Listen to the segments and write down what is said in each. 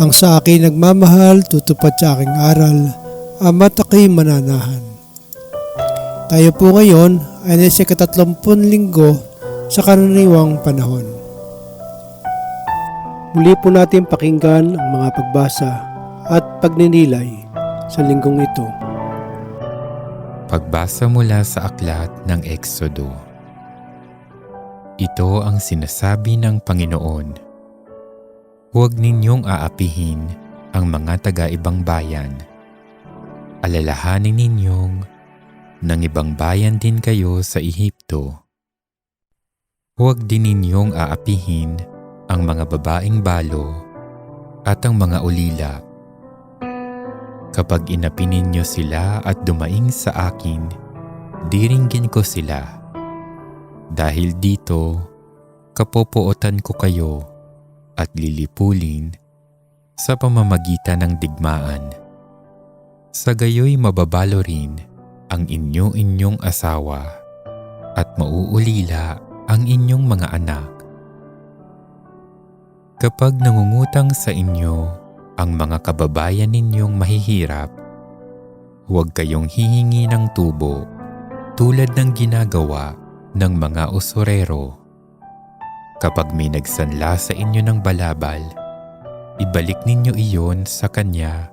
Ang sa akin nagmamahal, tutupad sa aking aral, ama't ako'y mananahan. Tayo po ngayon ay nasa katatlumpun linggo sa karaniwang panahon. Muli po natin pakinggan ang mga pagbasa at pagninilay sa linggong ito. Pagbasa mula sa aklat ng Eksodo. Ito ang sinasabi ng Panginoon. Huwag ninyong aapihin ang mga taga-ibang bayan. Alalahanin ninyong ng ibang bayan din kayo sa Ehipto. Huwag din ninyong aapihin ang mga babaeng balo at ang mga ulila Kapag inapi ninyo sila at dumaing sa akin, diringgin ko sila. Dahil dito, kapopootan ko kayo at lilipulin sa pamamagitan ng digmaan. Sa gayoy mababalo rin ang inyo-inyong asawa at mauulila ang inyong mga anak. Kapag nangungutang sa inyo ang mga kababayan ninyong mahihirap, huwag kayong hihingi ng tubo tulad ng ginagawa ng mga usurero. Kapag may nagsanla sa inyo ng balabal, ibalik ninyo iyon sa kanya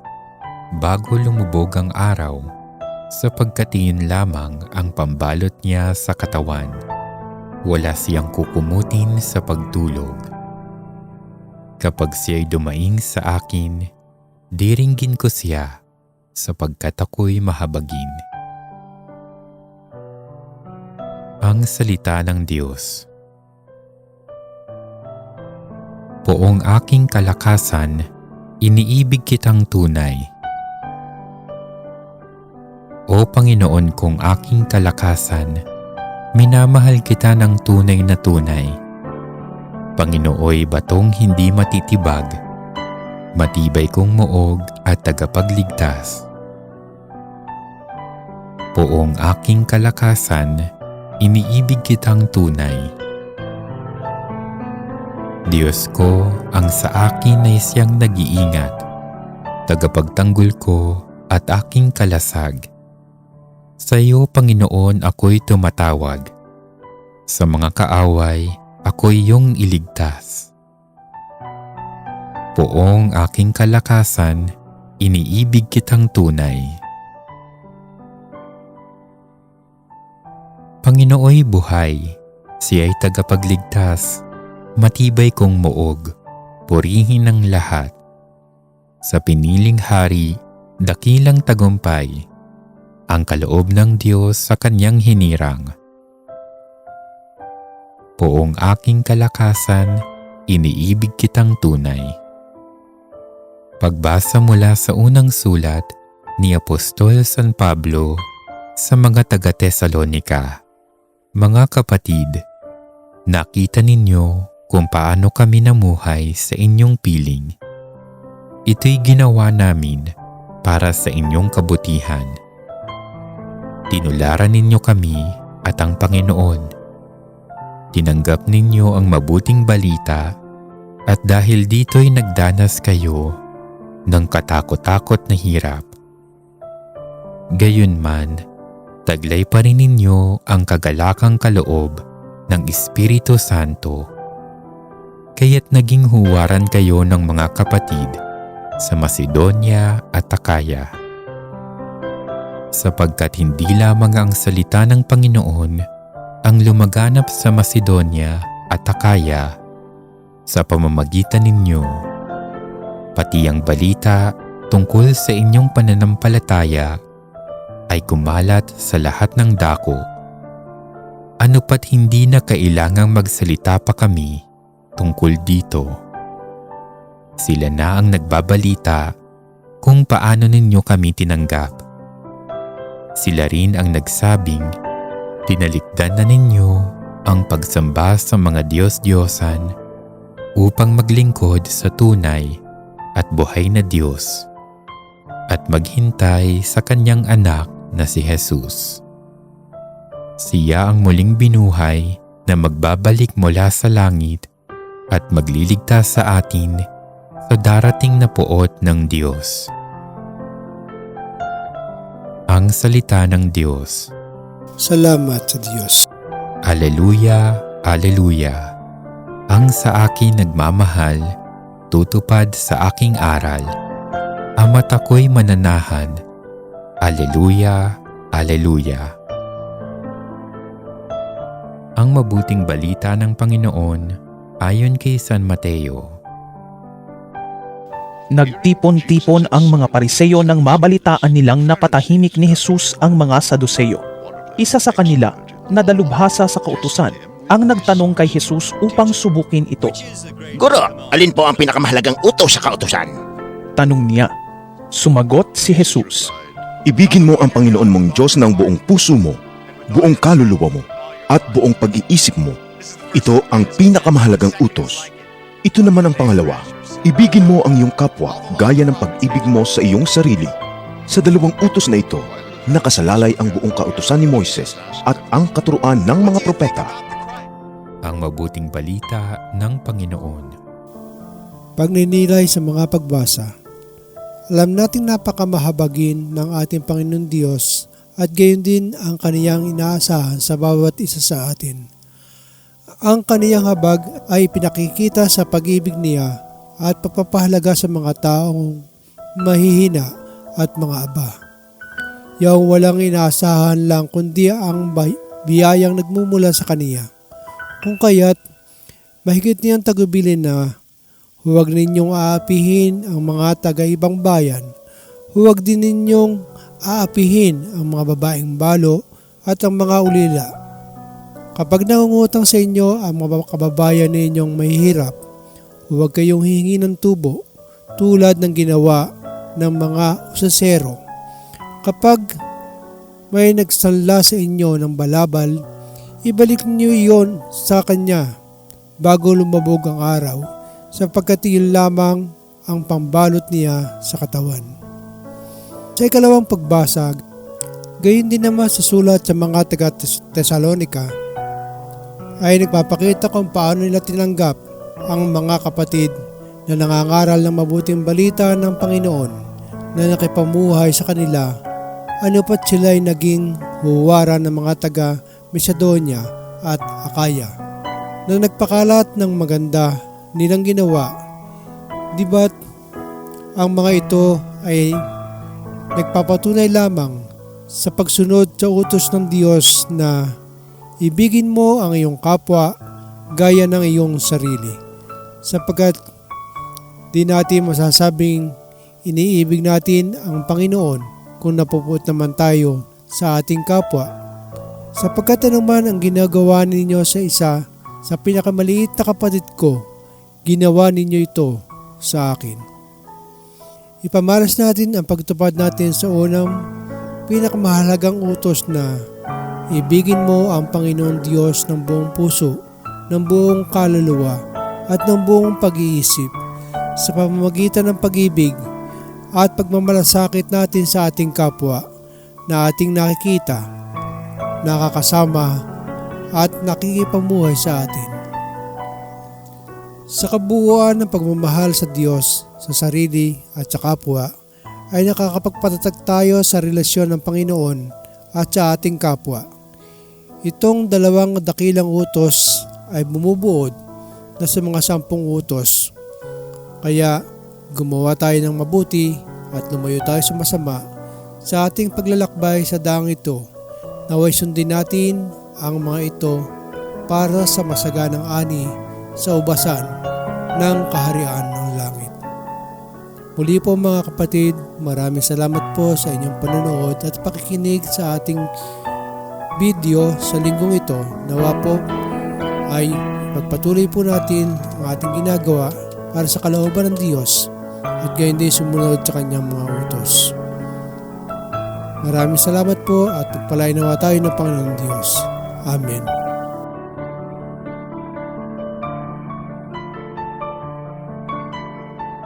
bago lumubog ang araw sapagkat iyon lamang ang pambalot niya sa katawan. Wala siyang kukumutin sa pagtulog. Kapag siya'y dumaing sa akin, diringgin ko siya sapagkat ako'y mahabagin. Ang Salita ng Diyos Poong aking kalakasan, iniibig kitang tunay. O Panginoon kong aking kalakasan, minamahal kita ng tunay na tunay. Panginooy batong hindi matitibag, matibay kong muog at tagapagligtas. Poong aking kalakasan, iniibig kitang tunay. Diyos ko, ang sa akin ay siyang nag-iingat, tagapagtanggol ko at aking kalasag. Sa iyo, Panginoon, ako'y tumatawag. Sa mga kaaway, ako iyong iligtas. Poong aking kalakasan, iniibig kitang tunay. Panginooy buhay, siya'y tagapagligtas, matibay kong muog, purihin ng lahat. Sa piniling hari, dakilang tagumpay, ang kaloob ng Diyos sa kanyang hinirang. Poong aking kalakasan, iniibig kitang tunay. Pagbasa mula sa unang sulat ni Apostol San Pablo sa mga taga-Tesalonika. Mga kapatid, nakita ninyo kung paano kami namuhay sa inyong piling. Ito'y ginawa namin para sa inyong kabutihan. Tinularan ninyo kami at ang Panginoon tinanggap ninyo ang mabuting balita at dahil dito'y nagdanas kayo ng katakot-takot na hirap. Gayunman, taglay pa rin ninyo ang kagalakang kaloob ng Espiritu Santo. Kaya't naging huwaran kayo ng mga kapatid sa Macedonia at Akaya. Sapagkat hindi lamang ang salita ng Panginoon ang lumaganap sa Macedonia at Akaya sa pamamagitan ninyo, pati ang balita tungkol sa inyong pananampalataya ay kumalat sa lahat ng dako. Ano pat hindi na kailangang magsalita pa kami tungkol dito. Sila na ang nagbabalita kung paano ninyo kami tinanggap. Sila rin ang nagsabing Tinalikdan na ninyo ang pagsamba sa mga Diyos-Diyosan upang maglingkod sa tunay at buhay na Diyos at maghintay sa kanyang anak na si Jesus. Siya ang muling binuhay na magbabalik mula sa langit at magliligtas sa atin sa darating na puot ng Diyos. Ang Salita ng Diyos. Salamat sa Diyos. Aleluya, Aleluya. Ang sa akin nagmamahal, tutupad sa aking aral. Ama't ako'y mananahan. Aleluya, Aleluya. Ang mabuting balita ng Panginoon ayon kay San Mateo. Nagtipon-tipon ang mga pariseyo nang mabalitaan nilang napatahimik ni Jesus ang mga saduseyo. Isa sa kanila, nadalubhasa sa kautusan, ang nagtanong kay Jesus upang subukin ito. Guro, alin po ang pinakamahalagang utos sa kautusan? Tanong niya. Sumagot si Jesus. Ibigin mo ang Panginoon mong Diyos ng buong puso mo, buong kaluluwa mo, at buong pag-iisip mo. Ito ang pinakamahalagang utos. Ito naman ang pangalawa. Ibigin mo ang iyong kapwa gaya ng pag-ibig mo sa iyong sarili. Sa dalawang utos na ito, nakasalalay ang buong kautusan ni Moises at ang katuruan ng mga propeta. Ang mabuting balita ng Panginoon. Pagninilay sa mga pagbasa. Alam nating napakamahabagin ng ating Panginoon Diyos at gayon din ang kaniyang inaasahan sa bawat isa sa atin. Ang kaniyang habag ay pinakikita sa pag-ibig niya at pagpapahalaga sa mga taong mahihina at mga aba. Yung walang inaasahan lang kundi ang biyayang nagmumula sa kaniya. Kung kaya't mahigit niyang tagubilin na huwag ninyong aapihin ang mga taga-ibang bayan. Huwag din ninyong aapihin ang mga babaeng balo at ang mga ulila. Kapag nangungutang sa inyo ang mga kababayan ninyong mahihirap, huwag kayong hihingi ng tubo tulad ng ginawa ng mga usasero. Kapag may nagsanla sa inyo ng balabal, ibalik niyo iyon sa kanya bago lumabog ang araw sapagkat iyon lamang ang pambalot niya sa katawan. Sa ikalawang pagbasag, gayon din naman sa sulat sa mga taga Tesalonika, ay nagpapakita kung paano nila tinanggap ang mga kapatid na nangangaral ng mabuting balita ng Panginoon na nakipamuhay sa kanila ano pat sila ay naging huwara ng mga taga Macedonia at Akaya na nagpakalat ng maganda nilang ginawa. Di ba't ang mga ito ay nagpapatunay lamang sa pagsunod sa utos ng Diyos na ibigin mo ang iyong kapwa gaya ng iyong sarili. Sapagkat di natin masasabing iniibig natin ang Panginoon kung napuput naman tayo sa ating kapwa. Sapagkat anuman ang ginagawa ninyo sa isa sa pinakamaliit na kapatid ko, ginawa ninyo ito sa akin. Ipamalas natin ang pagtupad natin sa unang pinakamahalagang utos na ibigin mo ang Panginoon Diyos ng buong puso, ng buong kaluluwa at ng buong pag-iisip sa pamamagitan ng pag-ibig at pagmamalasakit natin sa ating kapwa na ating nakikita, nakakasama at nakikipamuhay sa atin. Sa kabuuan ng pagmamahal sa Diyos, sa sarili at sa kapwa, ay nakakapagpatatag tayo sa relasyon ng Panginoon at sa ating kapwa. Itong dalawang dakilang utos ay bumubuod na sa mga sampung utos. Kaya gumawa tayo ng mabuti at lumayo tayo sa masama sa ating paglalakbay sa daang ito. Naway sundin natin ang mga ito para sa masaganang ani sa ubasan ng kaharian ng langit. Muli po mga kapatid, maraming salamat po sa inyong panonood at pakikinig sa ating video sa linggong ito. Nawa po ay pagpatuloy po natin ang ating ginagawa para sa kalooban ng Diyos at gayon din sumunod sa kanyang mga utos. Maraming salamat po at pagpalain nawa tayo ng Panginoon Diyos. Amen.